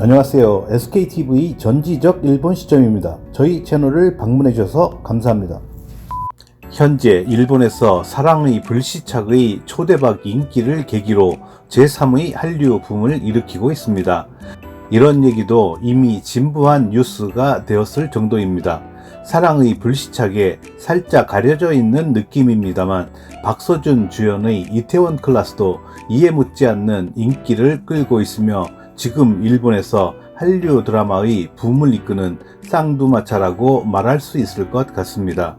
안녕하세요. SKTV 전지적 일본 시점입니다. 저희 채널을 방문해 주셔서 감사합니다. 현재 일본에서 사랑의 불시착의 초대박 인기를 계기로 제3의 한류 붐을 일으키고 있습니다. 이런 얘기도 이미 진부한 뉴스가 되었을 정도입니다. 사랑의 불시착에 살짝 가려져 있는 느낌입니다만 박서준 주연의 이태원 클라스도 이해 묻지 않는 인기를 끌고 있으며 지금 일본에서 한류 드라마의 붐을 이끄는 쌍두마차라고 말할 수 있을 것 같습니다.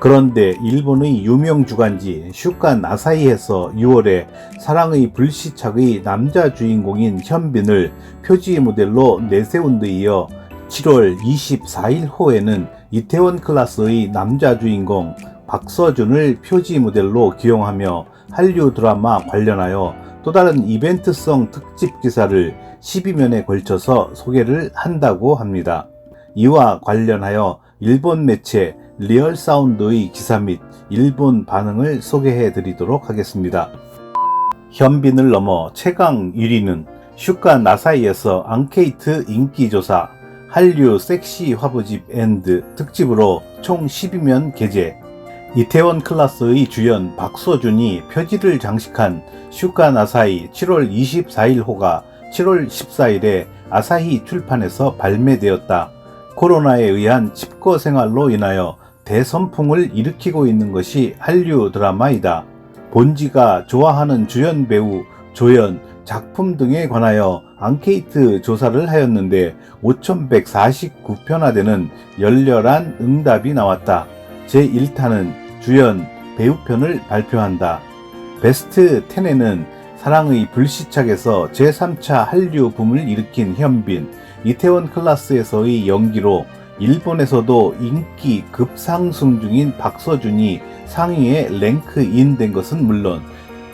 그런데 일본의 유명 주간지 슈칸 아사히에서 6월에 사랑의 불시착의 남자 주인공인 현빈을 표지 모델로 내세운 데 이어 7월 24일 호에는 이태원 클라스의 남자 주인공 박서준을 표지 모델로 기용하며 한류 드라마 관련하여 또 다른 이벤트성 특집 기사를 12면에 걸쳐서 소개를 한다고 합니다. 이와 관련하여 일본 매체 리얼 사운드의 기사 및 일본 반응을 소개해 드리도록 하겠습니다. 현빈을 넘어 최강 1위는 슈카 나사이에서 앙케이트 인기조사 한류 섹시 화보집 앤드 특집으로 총 12면 게재 이태원 클라스의 주연 박서준이 표지를 장식한 슈카 나사이 7월 24일 호가 7월 14일에 아사히 출판에서 발매되었다. 코로나에 의한 칩거 생활로 인하여 대선풍을 일으키고 있는 것이 한류 드라마이다. 본지가 좋아하는 주연 배우, 조연, 작품 등에 관하여 앙케이트 조사를 하였는데 5149편화 되는 열렬한 응답이 나왔다. 제1탄은 주연, 배우편을 발표한다. 베스트 10에는 사랑의 불시착에서 제3차 한류 붐을 일으킨 현빈, 이태원 클라스에서의 연기로 일본에서도 인기 급상승 중인 박서준이 상위에 랭크인 된 것은 물론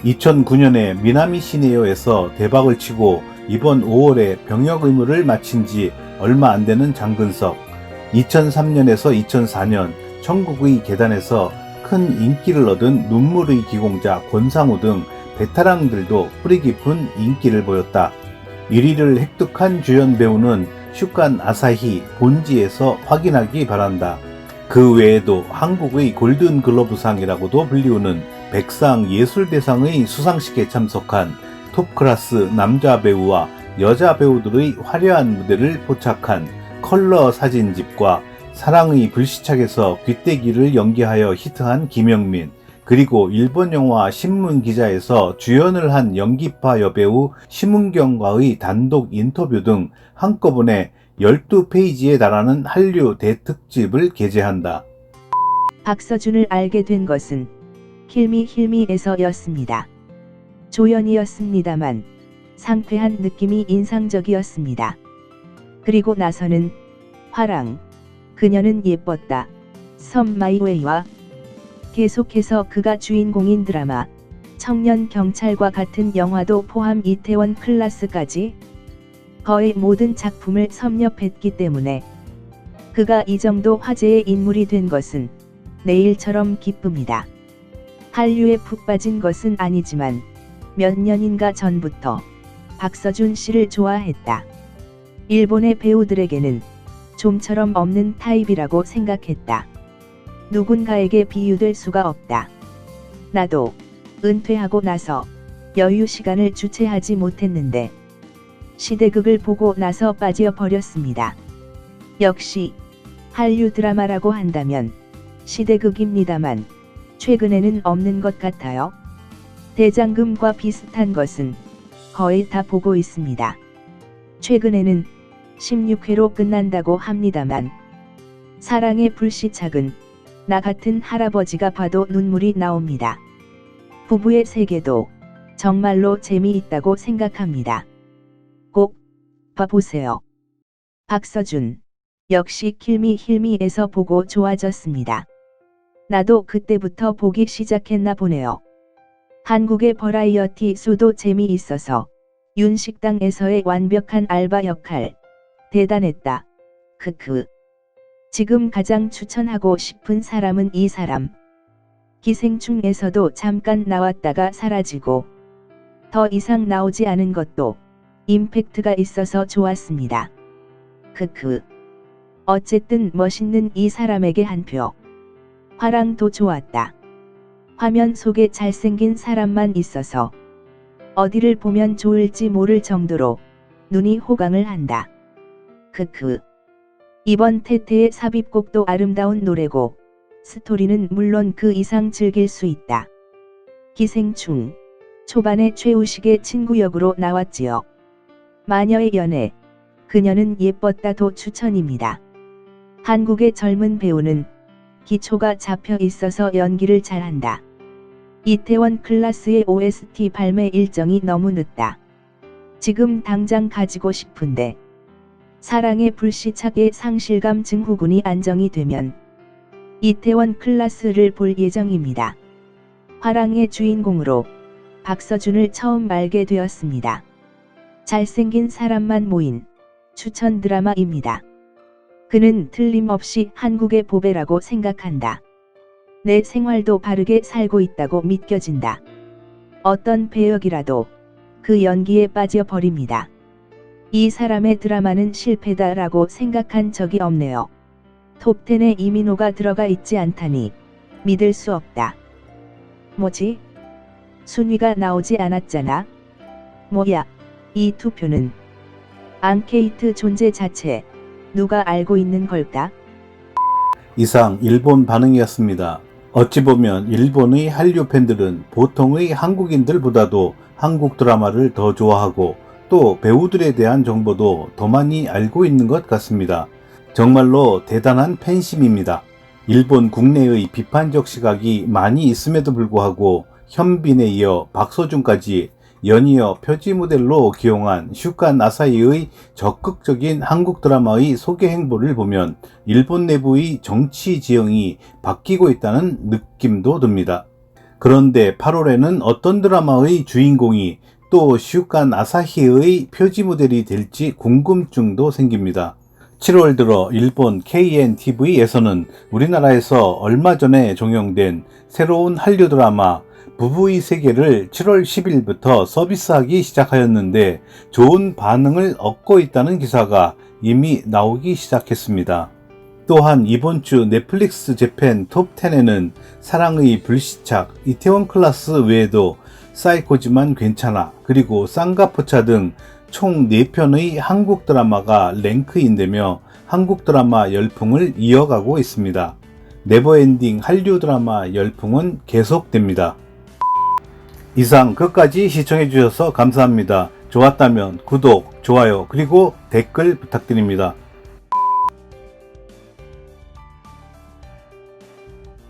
2009년에 미나미 시네요에서 대박을 치고 이번 5월에 병역 의무를 마친 지 얼마 안 되는 장근석, 2003년에서 2004년 천국의 계단에서 큰 인기를 얻은 눈물의 기공자 권상우 등 베테랑들도 뿌리 깊은 인기를 보였다. 1위를 획득한 주연 배우는 슈칸 아사히 본지에서 확인하기 바란다. 그 외에도 한국의 골든 글러브상이라고도 불리우는 백상 예술대상의 수상식에 참석한 톱클래스 남자 배우와 여자 배우들의 화려한 무대를 포착한 컬러 사진집과 사랑의 불시착에서 귀때기를 연기하여 히트한 김영민, 그리고 일본 영화 신문 기자에서 주연을 한 연기파 여배우 심은경과의 단독 인터뷰 등 한꺼번에 12페이지에 달하는 한류 대특집을 게재한다. 박서준을 알게 된 것은 힐미 힐미에서였습니다. 조연이었습니다만 상쾌한 느낌이 인상적이었습니다. 그리고 나서는 화랑, 그녀는 예뻤다, 섬 마이웨이와 계속해서 그가 주인공인 드라마 청년 경찰과 같은 영화도 포함 이태원 클라스까지 거의 모든 작품을 섭렵했기 때문에 그가 이 정도 화제의 인물이 된 것은 내일처럼 기쁩니다. 한류에 푹 빠진 것은 아니지만 몇 년인가 전부터 박서준 씨를 좋아했다. 일본의 배우들에게는 좀처럼 없는 타입이라고 생각했다. 누군가에게 비유될 수가 없다. 나도 은퇴하고 나서 여유 시간을 주체하지 못했는데 시대극을 보고 나서 빠져버렸습니다. 역시 한류 드라마라고 한다면 시대극입니다만 최근에는 없는 것 같아요. 대장금과 비슷한 것은 거의 다 보고 있습니다. 최근에는 16회로 끝난다고 합니다만 사랑의 불시착은 나 같은 할아버지가 봐도 눈물이 나옵니다. 부부의 세계도 정말로 재미있다고 생각합니다. 꼭 봐보세요. 박서준 역시 킬미 힐미에서 보고 좋아졌습니다. 나도 그때부터 보기 시작했나 보네요. 한국의 버라이어티 수도 재미있어서 윤식당에서의 완벽한 알바 역할 대단했다. 크크. 지금 가장 추천하고 싶은 사람은 이 사람. 기생충에서도 잠깐 나왔다가 사라지고 더 이상 나오지 않은 것도 임팩트가 있어서 좋았습니다. 크크. 어쨌든 멋있는 이 사람에게 한 표. 화랑도 좋았다. 화면 속에 잘생긴 사람만 있어서 어디를 보면 좋을지 모를 정도로 눈이 호강을 한다. 크크. 이번 태태의 삽입곡도 아름다운 노래고 스토리는 물론 그 이상 즐길 수 있다. 기생충. 초반에 최우식의 친구 역으로 나왔지요. 마녀의 연애. 그녀는 예뻤다도 추천입니다. 한국의 젊은 배우는 기초가 잡혀 있어서 연기를 잘한다. 이태원 클라스의 OST 발매 일정이 너무 늦다. 지금 당장 가지고 싶은데 사랑의 불시착의 상실감 증후군이 안정이 되면 이태원 클라스를 볼 예정입니다. 화랑의 주인공으로 박서준을 처음 알게 되었습니다. 잘생긴 사람만 모인 추천 드라마입니다. 그는 틀림없이 한국의 보배라고 생각한다. 내 생활도 바르게 살고 있다고 믿겨진다. 어떤 배역이라도 그 연기에 빠져버립니다. 이 사람의 드라마는 실패다라고 생각한 적이 없네요. 톱10에 이민호가 들어가 있지 않다니 믿을 수 없다. 뭐지? 순위가 나오지 않았잖아. 뭐야, 이 투표는 앙케이트 존재 자체 누가 알고 있는 걸까? 이상 일본 반응이었습니다. 어찌 보면 일본의 한류 팬들은 보통의 한국인들보다도 한국 드라마를 더 좋아하고 또 배우들에 대한 정보도 더 많이 알고 있는 것 같습니다. 정말로 대단한 팬심입니다. 일본 국내의 비판적 시각이 많이 있음에도 불구하고 현빈에 이어 박소준까지 연이어 표지 모델로 기용한 슈칸 아사히의 적극적인 한국 드라마의 소개 행보를 보면 일본 내부의 정치 지형이 바뀌고 있다는 느낌도 듭니다. 그런데 8월에는 어떤 드라마의 주인공이 또 슈칸 아사히의 표지 모델이 될지 궁금증도 생깁니다. 7월 들어 일본 KNTV에서는 우리나라에서 얼마 전에 종영된 새로운 한류 드라마 부부의 세계를 7월 10일부터 서비스하기 시작하였는데 좋은 반응을 얻고 있다는 기사가 이미 나오기 시작했습니다. 또한 이번 주 넷플릭스 재팬 톱10에는 사랑의 불시착, 이태원 클라스 외에도 사이코지만 괜찮아, 그리고 쌍가포차 등 총 4편의 한국 드라마가 랭크인되며 한국 드라마 열풍을 이어가고 있습니다. 네버엔딩 한류 드라마 열풍은 계속됩니다. 이상 끝까지 시청해주셔서 감사합니다. 좋았다면 구독, 좋아요, 그리고 댓글 부탁드립니다.